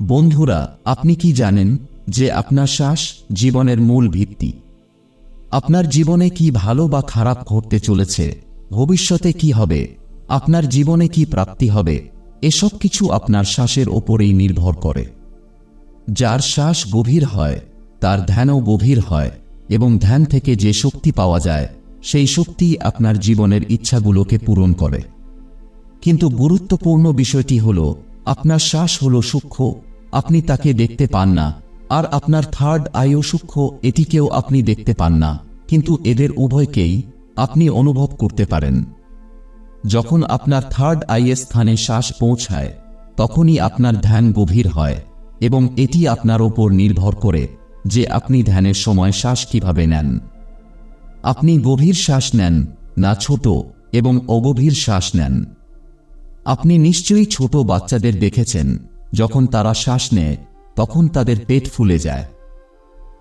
বন্ধুরা, আপনি কি জানেন যে আপনার শ্বাস জীবনের মূল ভিত্তি? আপনার জীবনে কি ভালো বা খারাপ ঘটতে চলেছে? ভবিষ্যতে কি হবে? আপনার জীবনে কি প্রাপ্তি হবে? এসব কিছু আপনার শ্বাসের ওপরেই নির্ভর করে। যার শ্বাস গভীর হয়, তার ধ্যানও গভীর হয় এবং ধ্যান থেকে যে শক্তি পাওয়া যায়, সেই শক্তি আপনার জীবনের ইচ্ছাগুলোকে পূরণ করে। কিন্তু গুরুত্বপূর্ণ বিষয়টি হল, আপনার শ্বাস হল সূক্ষ্ম আপনি তাকে দেখতে পান না। আর আপনার থার্ড আয়ও সূক্ষ্ম, এটিকেও আপনি দেখতে পান না। কিন্তু এদের উভয়কেই আপনি অনুভব করতে পারেন। যখন আপনার থার্ড আইয়ের স্থানে শ্বাস পৌঁছায়, তখনই আপনার ধ্যান গভীর হয় এবং এটি আপনার ওপর নির্ভর করে যে আপনি ধ্যানের সময় শ্বাস কীভাবে নেন। আপনি গভীর শ্বাস নেন, না ছোট, এবং অগভীর শ্বাস নেন। আপনি নিশ্চয়ই ছোট বাচ্চাদের দেখেছেন। যখন তারা শ্বাস নেয়, তখন তাদের পেট ফুলে যায়।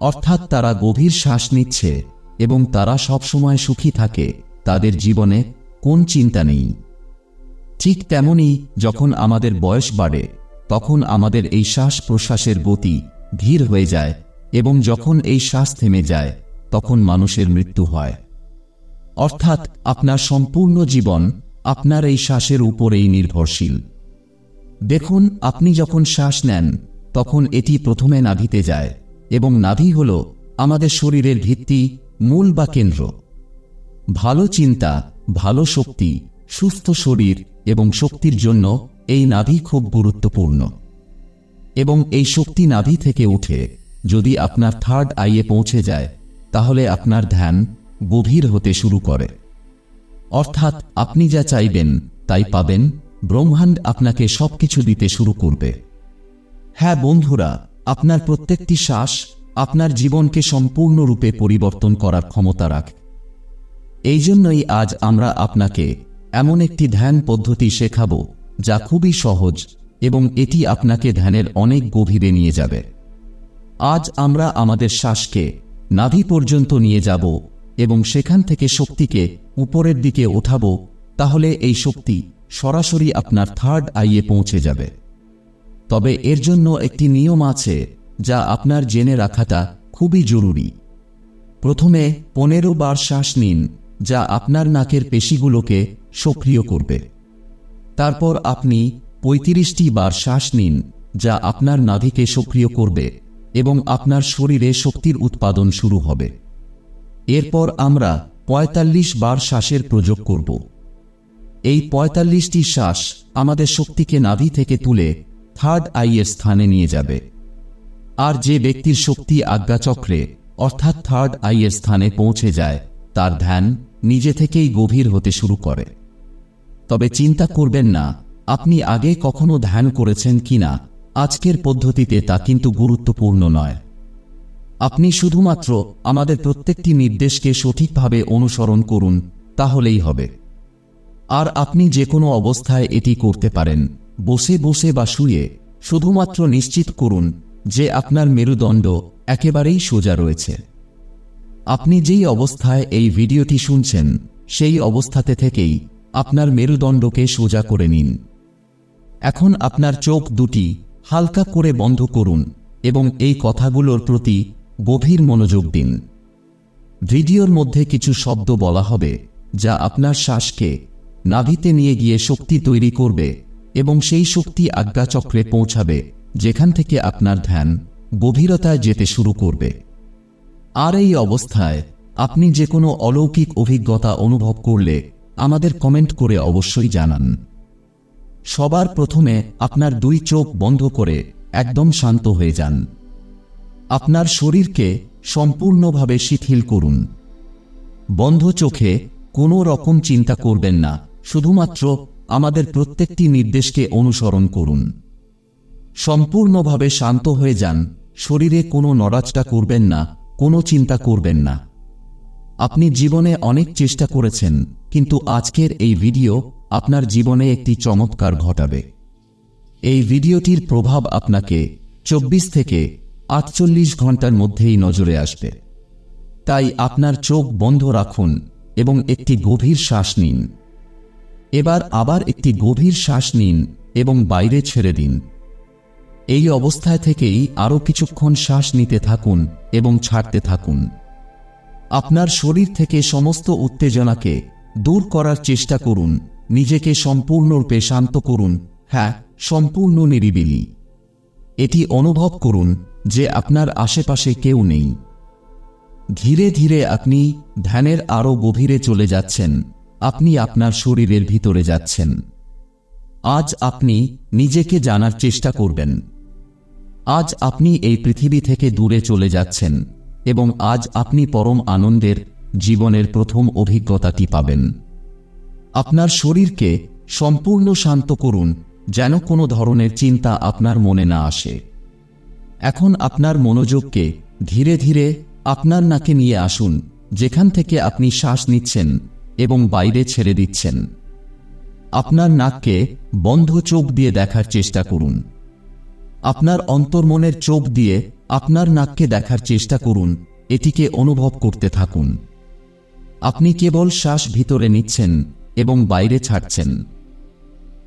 অর্থাৎ তারা গভীর শ্বাস নিচ্ছে এবং তারা সবসময় সুখী থাকে, তাদের জীবনে কোন চিন্তা নেই। ঠিক তেমনই যখন আমাদের বয়স বাড়ে, তখন আমাদের এই শ্বাস প্রশ্বাসের গতি ধীর হয়ে যায় এবং যখন এই শ্বাস থেমে যায়, তখন মানুষের মৃত্যু হয়। অর্থাৎ আপনার সম্পূর্ণ জীবন আপনার এই শ্বাসের উপরেই নির্ভরশীল। দেখুন, আপনি যখন শ্বাস নেন, তখন এটি প্রথমে নাভিতে যায় এবং নাভি হল আমাদের শরীরের ভিত্তি, মূল বা কেন্দ্র। ভালো চিন্তা, ভালো শক্তি, সুস্থ শরীর এবং শক্তির জন্য এই নাভি খুব গুরুত্বপূর্ণ। এবং এই শক্তি নাভি থেকে উঠে, যদি আপনার থার্ড আইয়ে পৌঁছে যায়, তাহলে আপনার ধ্যান গভীর হতে শুরু করে। অর্থাৎ আপনি যা চাইবেন, তাই পাবেন ব্রহ্মাণ্ড আপনাকে সবকিছু দিতে শুরু করবে। হ্যাঁ বন্ধুরা, আপনার প্রত্যেকটি শ্বাস আপনার জীবনকে সম্পূর্ণরূপে পরিবর্তন করার ক্ষমতা রাখ। এই জন্যই আজ আমরা আপনাকে এমন একটি ধ্যান পদ্ধতি শেখাব যা খুবই সহজ এবং এটি আপনাকে ধ্যানের অনেক গভীরে নিয়ে যাবে। আজ আমরা আমাদের শ্বাসকে নাভি পর্যন্ত নিয়ে যাব এবং সেখান থেকে শক্তিকে উপরের দিকে ওঠাবো, তাহলে এই শক্তি সরাসরি আপনার থার্ড আইয়ে পৌঁছে যাবে। তবে এর জন্য একটি নিয়ম আছে যা আপনার জেনে রাখাটা খুবই জরুরি। প্রথমে পনেরো বার শ্বাস নিন, যা আপনার নাকের পেশিগুলোকে সক্রিয় করবে। তারপর আপনি পঁয়ত্রিশটি বার শ্বাস নিন, যা আপনার নাভিকে সক্রিয় করবে এবং আপনার শরীরে শক্তির উৎপাদন শুরু হবে। এরপর আমরা ৪৫ বার শ্বাসের প্রযোগ করব। এই ৪৫টি শ্বাস আমাদের শক্তিকে নাভি থেকে তুলে থার্ড আইয়ের স্থানে নিয়ে যাবে। আর যে ব্যক্তির শক্তি আজ্ঞাচক্রে, অর্থাৎ থার্ড আইয়ের স্থানে পৌঁছে যায়, তার ধ্যান নিজে থেকেই গভীর হতে শুরু করে। তবে চিন্তা করবেন না, আপনি আগে কখনো ধ্যান করেছেন কিনা আজকের পদ্ধতিতে তা কিন্তু গুরুত্বপূর্ণ নয়। আপনি শুধুমাত্র আমাদের প্রত্যেকটি নির্দেশকে সঠিকভাবে অনুসরণ করুন, তাহলেই হবে। আর আপনি যে কোনো অবস্থায় এটি করতে পারেন। বসে বসে বা শুয়ে শুধুমাত্র নিশ্চিত করুন যে আপনার মেরুদণ্ড একেবারেই সোজা রয়েছে। আপনি যেই অবস্থায় এই ভিডিওটি শুনছেন, সেই অবস্থাতে থেকেই আপনার মেরুদণ্ডকে সোজা করে নিন। এখন আপনার চোখ দুটি হালকা করে বন্ধ করুন এবং এই কথাগুলোর প্রতি গভীর মনোযোগ দিন। ভিডিওর মধ্যে কিছু শব্দ বলা হবে যা আপনার শ্বাসকে নাভিতে নিয়ে গিয়ে শক্তি তৈরি করবে এবং সেই শক্তি আজ্ঞাচক্রে পৌঁছাবে, যেখান থেকে আপনার ধ্যান গভীরতায় যেতে শুরু করবে। আর এই অবস্থায় আপনি যে কোনো অলৌকিক অভিজ্ঞতা অনুভব করলে আমাদের কমেন্ট করে অবশ্যই জানান। সবার প্রথমে আপনার দুই চোখ বন্ধ করে একদম শান্ত হয়ে যান। আপনার শরীরকে সম্পূর্ণভাবে শিথিল করুন। বন্ধ চোখে কোনো রকম চিন্তা করবেন না। শুধুমাত্র আমাদের প্রত্যেকটি নির্দেশকে অনুসরণ করুন। সম্পূর্ণভাবে শান্ত হয়ে যান, শরীরে কোনো নড়াচটা করবেন না, কোনো চিন্তা করবেন না। আপনি জীবনে অনেক চেষ্টা করেছেন, কিন্তু আজকের এই ভিডিও আপনার জীবনে একটি চমৎকার ঘটাবে। এই ভিডিওটির প্রভাব আপনাকে চব্বিশ থেকে আটচল্লিশ ঘণ্টার মধ্যেই নজরে আসবে। তাই আপনার চোখ বন্ধ রাখুন এবং একটি গভীর শ্বাস নিন। এবার আবার একটি গভীর শ্বাস নিন এবং বাইরে ছেড়ে দিন। এই অবস্থায় থেকেই আরও কিছুক্ষণ শ্বাস নিতে থাকুন এবং ছাড়তে থাকুন। আপনার শরীর থেকে সমস্ত উত্তেজনাকে দূর করার চেষ্টা করুন, নিজেকে সম্পূর্ণরূপে শান্ত করুন হ্যাঁ সম্পূর্ণ নিরিবিলি। এটি অনুভব করুন যে আপনার আশেপাশে কেউ নেই। ধীরে ধীরে আপনি ধ্যানের আরও গভীরে চলে যাচ্ছেন। আপনি আপনার শরীরের ভিতরে যাচ্ছেন। আজ আপনি নিজেকে জানার চেষ্টা করবেন। আজ আপনি এই পৃথিবী থেকে দূরে চলে যাচ্ছেন এবং আজ আপনি পরম আনন্দের জীবনের প্রথম অভিজ্ঞতাটি পাবেন। আপনার শরীরকে সম্পূর্ণ শান্ত করুন, যেন কোনো ধরনের চিন্তা আপনার মনে না আসে। এখন আপনার মনোযোগকে ধীরে ধীরে আপনার নাকে নিয়ে আসুন, যেখান থেকে আপনি শ্বাস নিচ্ছেন। এবং বাইরে ছেড়ে দিচ্ছেন। আপনার নাককে বন্ধ চোখ দিয়ে দেখার চেষ্টা করুন। আপনার অন্তর্মনের চোখ দিয়ে আপনার নাককে দেখার চেষ্টা করুন, এটিকে অনুভব করতে থাকুন। আপনি কেবল শ্বাস ভিতরে নিচ্ছেন এবং বাইরে ছাড়ছেন।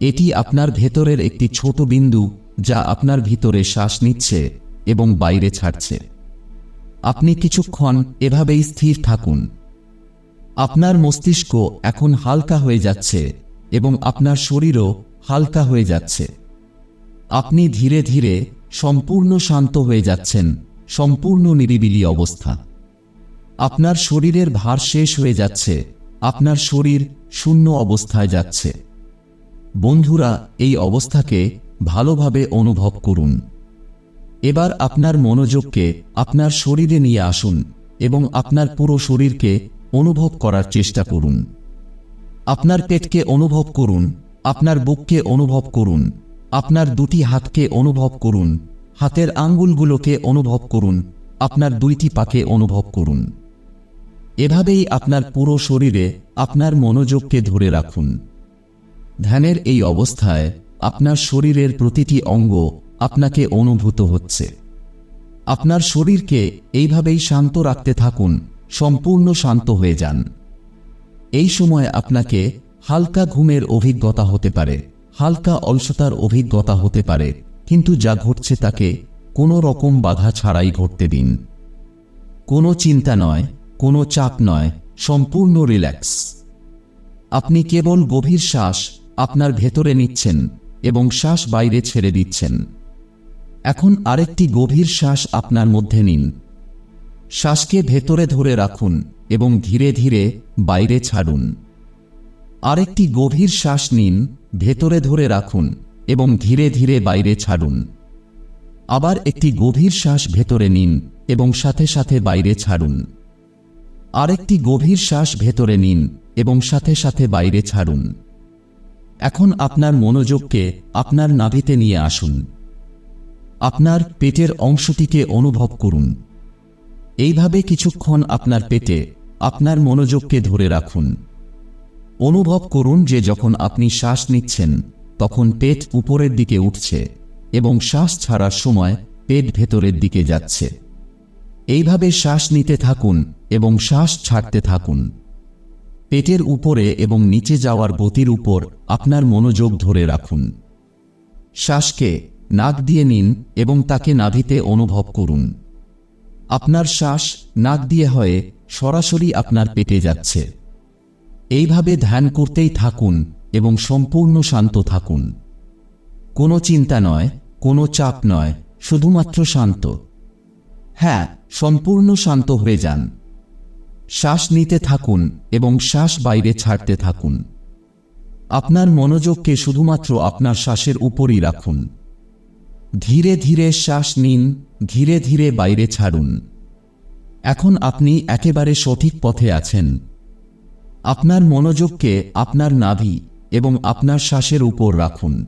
এটি আপনার ভেতরের একটি ছোট বিন্দু যা আপনার ভিতরে শ্বাস নিচ্ছে এবং বাইরে ছাড়ছে। আপনি কিছুক্ষণ এভাবেই স্থির থাকুন। আপনার মস্তিষ্ক এখন হালকা হয়ে যাচ্ছে এবং আপনার শরীরও হালকা হয়ে যাচ্ছে। আপনি ধীরে ধীরে সম্পূর্ণ শান্ত হয়ে যাচ্ছেন, সম্পূর্ণ নিরিবিলি অবস্থা। আপনার শরীরের ভার শেষ হয়ে যাচ্ছে, আপনার শরীর শূন্য অবস্থায় যাচ্ছে। বন্ধুরা, এই অবস্থাকে ভালোভাবে অনুভব করুন। এবার আপনার মনোযোগকে আপনার শরীরে নিয়ে আসুন এবং আপনার পুরো শরীরকে অনুভব করার চেষ্টা করুন। আপনার পেটকে অনুভব করুন, আপনার বুককে অনুভব করুন, আপনার দুটি হাতকে অনুভব করুন, হাতের আঙ্গুলগুলোকে অনুভব করুন, আপনার দুইটি পাকে অনুভব করুন। এভাবেই আপনার পুরো শরীরে আপনার মনোযোগকে ধরে রাখুন। ধ্যানের এই অবস্থায় আপনার শরীরের প্রতিটি অঙ্গ আপনাকে অনুভূত হচ্ছে। আপনার শরীরকে এইভাবেই শান্ত রাখতে থাকুন সম্পূর্ণ শান্ত হয়ে যান। এই সময় আপনাকে হালকা ঘুমের অভিজ্ঞতা হতে পারে, হালকা অলসতার অভিজ্ঞতা হতে পারে, কিন্তু যা ঘটছে তাকে কোনো রকম বাধা ছাড়াই ঘটতে দিন। কোনো চিন্তা নয়, কোনো চাপ নয়, সম্পূর্ণ রিল্যাক্স। আপনি কেবল গভীর শ্বাস আপনার ভেতরে নিচ্ছেন এবং শ্বাস বাইরে ছেড়ে দিচ্ছেন। এখন আরেকটি গভীর শ্বাস আপনার মধ্যে নিন। শ্বাসকে ভেতরে ধরে রাখুন এবং ধীরে ধীরে বাইরে ছাড়ুন। আরেকটি গভীর শ্বাস নিন, ভেতরে ধরে রাখুন এবং ধীরে ধীরে বাইরে ছাড়ুন। আবার একটি গভীর শ্বাস ভেতরে নিন এবং সাথে সাথে বাইরে ছাড়ুন। আরেকটি গভীর শ্বাস ভেতরে নিন এবং সাথে সাথে বাইরে ছাড়ুন। এখন আপনার মনোযোগকে আপনার নাভিতে নিয়ে আসুন। আপনার পেটের অংশটিকে অনুভব করুন। এইভাবে কিছুক্ষণ আপনার পেটে আপনার মনোযোগকে ধরে রাখুন। অনুভব করুন যে যখন আপনি শ্বাস নিচ্ছেন, তখন পেট উপরের দিকে উঠছে এবং শ্বাস ছাড়ার সময় পেট ভেতরের দিকে যাচ্ছে। এইভাবে শ্বাস নিতে থাকুন এবং শ্বাস ছাড়তে থাকুন। পেটের উপরে এবং নিচে যাওয়ার গতির উপর আপনার মনোযোগ ধরে রাখুন। শ্বাসকে নাক দিয়ে নিন এবং তাকে নাভিতে অনুভব করুন। আপনার শ্বাস নাক দিয়ে হয়ে সরাসরি আপনার পেটে যাচ্ছে। এইভাবে ধ্যান করতেই থাকুন এবং সম্পূর্ণ শান্ত থাকুন। কোনো চিন্তা নয়, কোনো চাপ নয়, শুধুমাত্র শান্ত। হ্যাঁ সম্পূর্ণ শান্ত হয়ে যান। শ্বাস নিতে থাকুন এবং শ্বাস বাইরে ছাড়তে থাকুন। আপনার মনোযোগকে শুধুমাত্র আপনার শ্বাসের উপরই রাখুন। ধীরে ধীরে শ্বাস নিন ধীরে ধীরে বাইরে ছাড়ুন। এখন আপনি একেবারে সঠিক পথে আছেন। আপনার মনোযোগকে আপনার নাভি এবং আপনার শ্বাসের উপর রাখুন।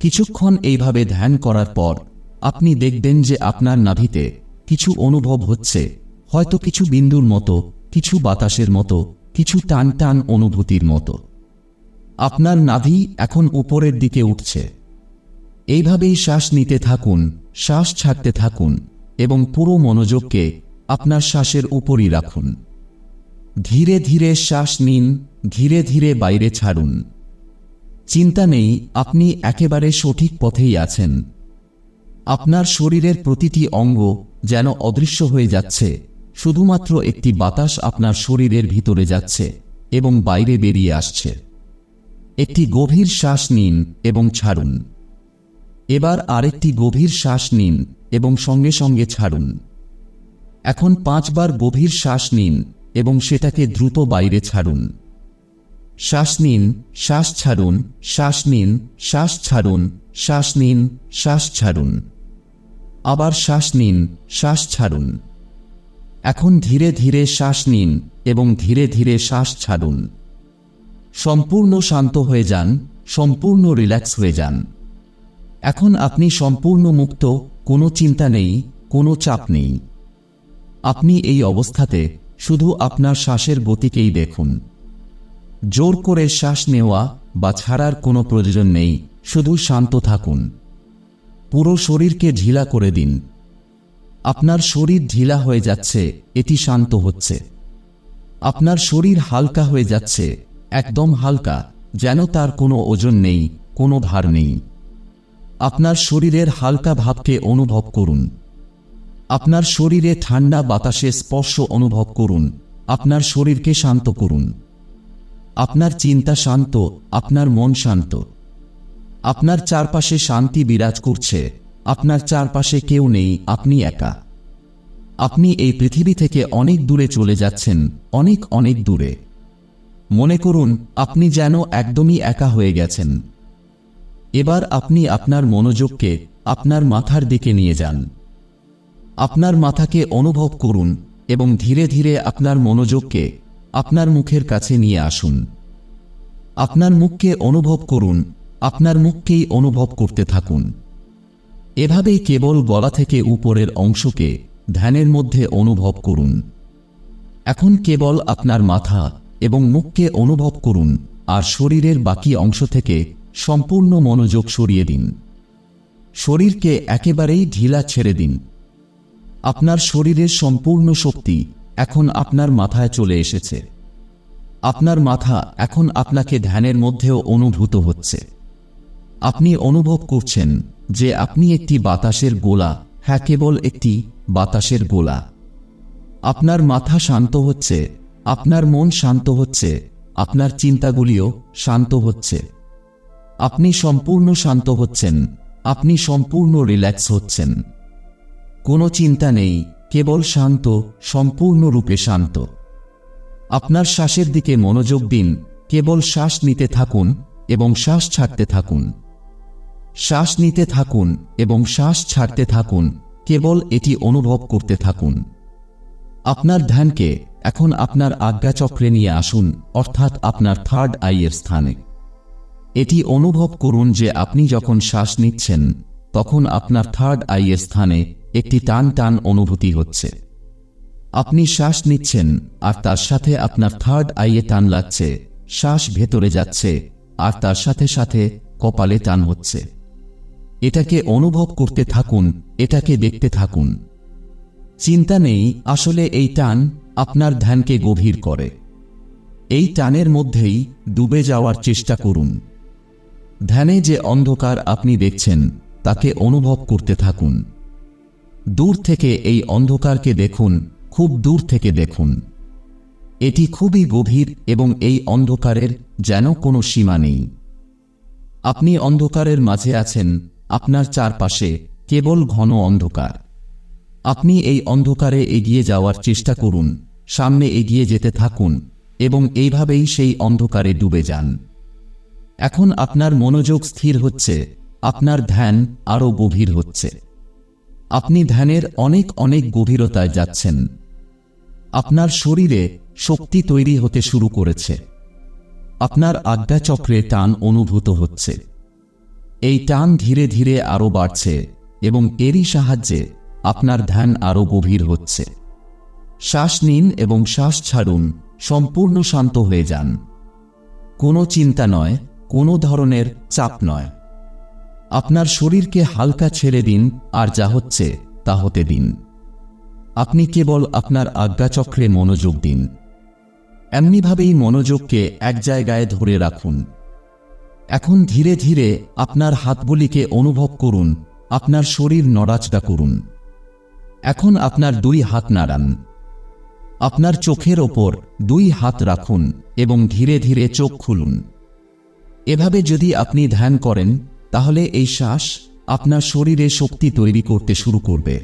কিছুক্ষণ এইভাবে ধ্যান করার পর আপনি দেখবেন যে আপনার নাভিতে কিছু অনুভব হচ্ছে। হয়তো কিছু বিন্দুর মতো, কিছু বাতাসের মতো, কিছু টান টান অনুভূতির মতো। আপনার নাভি এখন উপরের দিকে উঠছে। এইভাবেই শ্বাস নিতে থাকুন। শ্বাস ছাড়তে থাকুন এবং পুরো মনোযোগকে আপনার শ্বাসের উপরই রাখুন। ধীরে ধীরে শ্বাস নিন, ধীরে ধীরে বাইরে ছাড়ুন। চিন্তা নেই, আপনি একেবারে সঠিক পথেই আছেন। আপনার শরীরের প্রতিটি অঙ্গ যেন অদৃশ্য হয়ে যাচ্ছে, শুধুমাত্র একটি বাতাস আপনার শরীরের ভিতরে যাচ্ছে এবং বাইরে বেরিয়ে আসছে। একটি গভীর শ্বাস নিন এবং ছাড়ুন। এবার আরেকটি গভীর শ্বাস নিন এবং সঙ্গে সঙ্গে ছাড়ুন। এখন পাঁচবার গভীর শ্বাস নিন এবং সেটাকে দ্রুত বাইরে ছাড়ুন। শ্বাস নিন, শ্বাস ছাড়ুন, শ্বাস নিন, শ্বাস ছাড়ুন, শ্বাস নিন, শ্বাস ছাড়ুন। আবার শ্বাস নিন, শ্বাস ছাড়ুন। এখন ধীরে ধীরে শ্বাস নিন এবং ধীরে ধীরে শ্বাস ছাড়ুন। সম্পূর্ণ শান্ত হয়ে যান, সম্পূর্ণ রিল্যাক্স হয়ে যান। এখন আপনি সম্পূর্ণ মুক্ত, কোনো চিন্তা নেই, কোনো চাপ নেই। আপনি এই অবস্থাতে শুধু আপনার শ্বাসের গতিকেই দেখুন। জোর করে শ্বাস নেওয়া বা ছাড়ার কোনো প্রয়োজন নেই, শুধু শান্ত থাকুন। পুরো শরীরকে ঢিলা করে দিন। আপনার শরীর ঢিলা হয়ে যাচ্ছে, এটি শান্ত হচ্ছে। আপনার শরীর হালকা হয়ে যাচ্ছে, একদম হালকা, যেন তার কোনো ওজন নেই, কোনো ভার নেই। আপনার শরীরের হালকা ভাবকে অনুভব করুন। আপনার শরীরে ঠান্ডা বাতাসে স্পর্শ অনুভব করুন। আপনার শরীরকে শান্ত করুন। আপনার চিন্তা শান্ত, আপনার মন শান্ত। আপনার চারপাশে শান্তি বিরাজ করছে। আপনার চারপাশে কেউ নেই, আপনি একা। আপনি এই পৃথিবী থেকে অনেক দূরে চলে যাচ্ছেন, অনেক অনেক দূরে। মনে করুন, আপনি যেন একদমই একা হয়ে গেছেন। এবার আপনি আপনার মনোযোগকে আপনার মাথার দিকে নিয়ে যান। আপনার মাথাকে অনুভব করুন এবং ধীরে ধীরে আপনার মনোযোগকে আপনার মুখের কাছে নিয়ে আসুন। আপনার মুখকে অনুভব করুন, আপনার মুখকেই অনুভব করতে থাকুন। এভাবেই কেবল গলা থেকে উপরের অংশকে ধ্যানের মধ্যে অনুভব করুন। এখন কেবল আপনার মাথা এবং মুখকে অনুভব করুন আর শরীরের বাকি অংশ থেকে সম্পূর্ণ মনোযোগ সরিয়ে দিন। শরীরকে একেবারেই ঢিলা ছেড়ে দিন। আপনার শরীরের সম্পূর্ণ শক্তি এখন আপনার মাথায় চলে এসেছে। আপনার মাথা এখন আপনাকে ধ্যানের মধ্যেও অনুভূত হচ্ছে। আপনি অনুভব করছেন যে আপনি একটি বাতাসের গোলা হ্যাঁ কেবল একটি বাতাসের গোলা। আপনার মাথা শান্ত হচ্ছে, আপনার মন শান্ত হচ্ছে, আপনার চিন্তাগুলিও শান্ত হচ্ছে। আপনি সম্পূর্ণ শান্ত হচ্ছেন, আপনি সম্পূর্ণ রিল্যাক্স হচ্ছেন। কোনো চিন্তা নেই, কেবল শান্ত, সম্পূর্ণরূপে শান্ত। আপনার শ্বাসের দিকে মনোযোগ দিন, কেবল শ্বাস নিতে থাকুন এবং শ্বাস ছাড়তে থাকুন। শ্বাস নিতে থাকুন এবং শ্বাস ছাড়তে থাকুন, কেবল এটি অনুভব করতে থাকুন। আপনার ধ্যানকে এখন আপনার আজ্ঞাচক্রে নিয়ে আসুন, অর্থাৎ আপনার থার্ড আইয়ের স্থানে। এটি অনুভব করুন যে আপনি যখন শ্বাস নিচ্ছেন, তখন আপনার থার্ড আইয়ের স্থানে একটি টান টান অনুভূতি হচ্ছে। আপনি শ্বাস নিচ্ছেন, আর তার সাথে আপনার থার্ড আইয়ে টান লাগছে, শ্বাস ভেতরে যাচ্ছে, আর তার সাথে সাথে কপালে টান হচ্ছে। এটাকে অনুভব করতে থাকুন, এটাকে দেখতে থাকুন। চিন্তা নেই, আসলে এই টান আপনার ধ্যানকে গভীর করে। এই টানের মধ্যেই ডুবে যাওয়ার চেষ্টা করুন। ধ্যানে যে অন্ধকার আপনি দেখছেন, তাকে অনুভব করতে থাকুন। দূর থেকে এই অন্ধকারকে দেখুন, খুব দূর থেকে দেখুন। এটি খুবই গভীর এবং এই অন্ধকারের যেন কোনো সীমা নেই। আপনি অন্ধকারের মাঝে আছেন, আপনার চারপাশে কেবল ঘন অন্ধকার। আপনি এই অন্ধকারে এগিয়ে যাওয়ার চেষ্টা করুন, সামনে এগিয়ে যেতে থাকুন এবং এইভাবেই সেই অন্ধকারে ডুবে যান। এখন আপনার মনোযোগ স্থির হচ্ছে, আপনার ধ্যান আরও গভীর হচ্ছে। আপনি ধ্যানের অনেক অনেক গভীরতায় যাচ্ছেন। আপনার শরীরে শক্তি তৈরি হতে শুরু করেছে। আপনার আজ্ঞাচক্রে টান অনুভূত হচ্ছে। এই টান ধীরে ধীরে আরও বাড়ছে এবং এরই সাহায্যে আপনার ধ্যান আরও গভীর হচ্ছে। শ্বাস নিন এবং শ্বাস ছাড়ুন, সম্পূর্ণ শান্ত হয়ে যান। কোনো চিন্তা নয় কোনো ধরনের চাপ নয়। আপনার শরীরকে হালকা ছেড়ে দিন, আর যা হচ্ছে, তা হতে দিন। আপনি কেবল আপনার আজ্ঞাচক্রে মনোযোগ দিন। এমনিভাবেই মনোযোগকে এক জায়গায় ধরে রাখুন। এখন ধীরে ধীরে আপনার হাতগুলিকে অনুভব করুন, আপনার শরীর নড়াচড়া করুন। এখন আপনার দুই হাত নাড়ান। আপনার চোখের ওপর দুই হাত রাখুন এবং ধীরে ধীরে চোখ খুলুন। এভাবে যদি আপনি ধ্যান করেন, তাহলে এই শ্বাস আপনার শরীরে শক্তি তৈরি করতে শুরু করবে।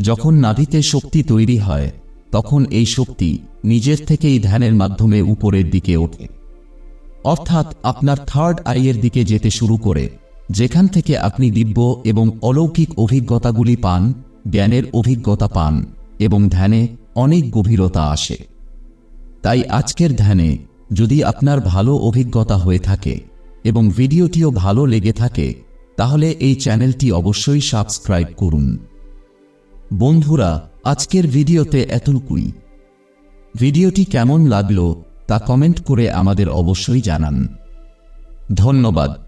যখন নাভিতে শক্তি তৈরি হয়, তখন এই শক্তি নিজের থেকেই ধ্যানের মাধ্যমে উপরের দিকে ওঠে। অর্থাৎ আপনার থার্ড আইয়ের দিকে যেতে শুরু করে, যেখান থেকে আপনি দিব্য এবং অলৌকিক অভিজ্ঞতাগুলি পান, জ্ঞানের অভিজ্ঞতা পান এবং ধ্যানে অনেক গভীরতা আসে। তাই আজকের ধ্যানে যদি আপনার ভালো অভিজ্ঞতা হয়ে থাকে এবং ভিডিওটিও ভালো লেগে থাকে, তাহলে এই চ্যানেলটি অবশ্যই সাবস্ক্রাইব করুন। বন্ধুরা, আজকের ভিডিওতে এতটুকুই। ভিডিওটি কেমন লাগল তা কমেন্ট করে আমাদের অবশ্যই জানান। ধন্যবাদ।